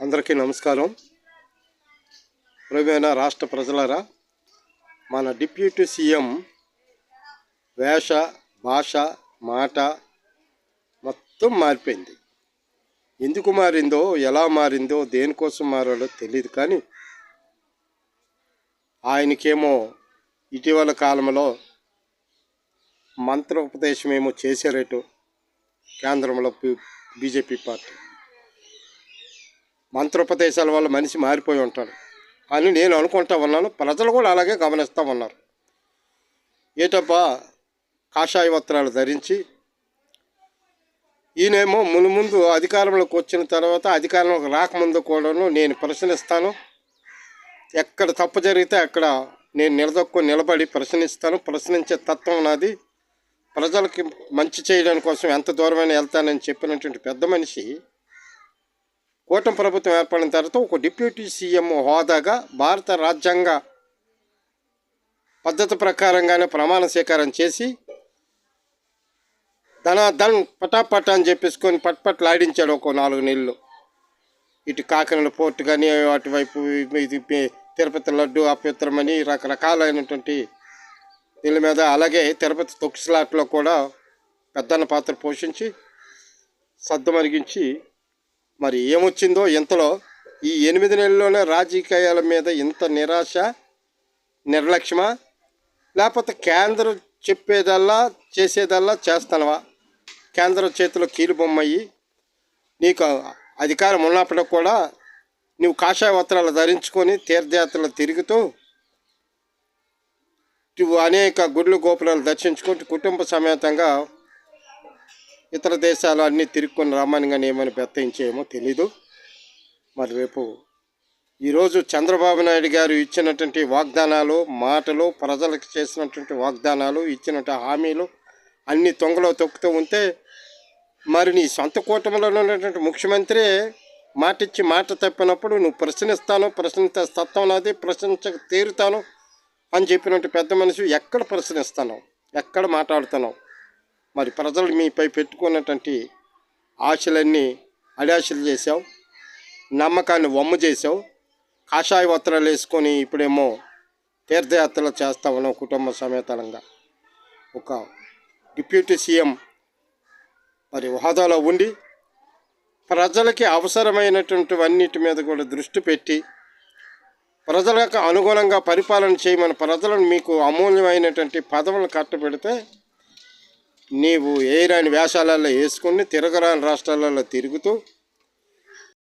అందరికీ నమస్కారం. ప్రియమైన రాష్ట్ర ప్రజలారా మన డిప్యూటీ సీఎం వేష భాష మాట మొత్తం మారిపోయింది. ఎందుకు మారిందో ఎలా మారిందో దేనికోసం మారాలో తెలియదు కానీ ఆయనకేమో ఇటీవల కాలంలో మంత్రోపదేశం ఏమో చేశారట కేంద్రంలో బీజేపీ పార్టీ. మంత్రోపదేశాల వల్ల మనిషి మారిపోయి ఉంటాడు. అని నేను అనుకుంటా ఉన్నాను ప్రజలు కూడా అలాగే గమనిస్తూ ఉన్నారు. ఏటబ్బా కాషాయ వస్త్రాలు ధరించి ఈయనేమో మును ముందు అధికారంలోకి వచ్చిన తర్వాత అధికారంలోకి రాకముందు కూడాను నేను ప్రశ్నిస్తాను. ఎక్కడ తప్పు జరిగితే అక్కడ నేను నిలదొక్కుని నిలబడి ప్రశ్నిస్తాను. ప్రశ్నించే తత్వం నాది. ప్రజలకి మంచి చేయడం కోసం ఎంత దూరమైనా వెళ్తానని చెప్పినటువంటి పెద్ద మనిషి కూటమి ప్రభుత్వం ఏర్పడిన తర్వాత ఒక డిప్యూటీ సీఎం హోదాగా భారత రాజ్యాంగ పద్ధతి ప్రకారంగానే ప్రమాణ స్వీకారం చేసి ధనాధన్ పటాపట అని చెప్పేసుకొని పట్పట్లాడించాడు ఒక నాలుగు నెలలు. ఇటు కాకినాడ పోర్టు కానీ అటువైపు ఇది తిరుపతి లడ్డు అప్యత్రమని రకరకాలైనటువంటి దీని మీద అలాగే తిరుపతి తొక్కిసలాట్లో కూడా పెద్దన్న పాత్ర పోషించి సద్దుమరిగించి మరి ఏమొచ్చిందో ఇంతలో ఈ ఎనిమిది నెలల్లోనే రాజకీయాల మీద ఇంత నిరాశ నిర్లక్ష్యమా? లేకపోతే కేంద్రం చెప్పేదల్లా చేసేదల్లా చేస్తానవా? కేంద్రం చేతిలో కీలుబొమ్మయ్యి నీకు అధికారం ఉన్నప్పటికి కూడా నువ్వు కాషాయ వస్త్రాలు ధరించుకొని తీర్థయాత్రలు తిరుగుతూ నువ్వు అనేక గుడ్లు గోపురాలు దర్శించుకుంటూ కుటుంబ సమేతంగా ఇతర దేశాలు అన్నీ తిరుక్కొని రమ్మని కానీ ఏమని బెత్తించేమో తెలీదు. మరి రేపు ఈరోజు చంద్రబాబు నాయుడు గారు ఇచ్చినటువంటి వాగ్దానాలు మాటలు ప్రజలకు చేసినటువంటి వాగ్దానాలు ఇచ్చినటువంటి హామీలు అన్ని తొంగలో తొక్కుతూ ఉంటే మరి నీ సొంత కూటమిలో ఉన్నటువంటి ముఖ్యమంత్రి మాటిచ్చి మాట తప్పినప్పుడు నువ్వు ప్రశ్నిస్తాను ప్రశ్నించే తత్వం నాది ప్రశ్నించక తీరుతాను అని చెప్పినట్టు పెద్ద మనిషి ఎక్కడ ప్రశ్నిస్తాను ఎక్కడ మాట్లాడుతున్నావు? మరి ప్రజలు మీపై పెట్టుకున్నటువంటి ఆశలన్నీ అడాశలు చేసావు నమ్మకాన్ని వమ్ము చేసావు కాషాయ వస్త్రాలు వేసుకొని ఇప్పుడేమో తీర్థయాత్రలు చేస్తా ఉన్నావు కుటుంబ సమేతంగా. ఒక డిప్యూటీ సీఎం మరి హోదాలో ఉండి ప్రజలకి అవసరమైనటువంటివన్నిటి మీద కూడా దృష్టి పెట్టి ప్రజలకు అనుగుణంగా పరిపాలన చేయమని ప్రజలను మీకు అమూల్యమైనటువంటి పదవులు కట్టబెడితే నీవు ఏరాని వేషాలలో వేసుకుని తిరగరాని రాష్ట్రాలలో తిరుగుతూ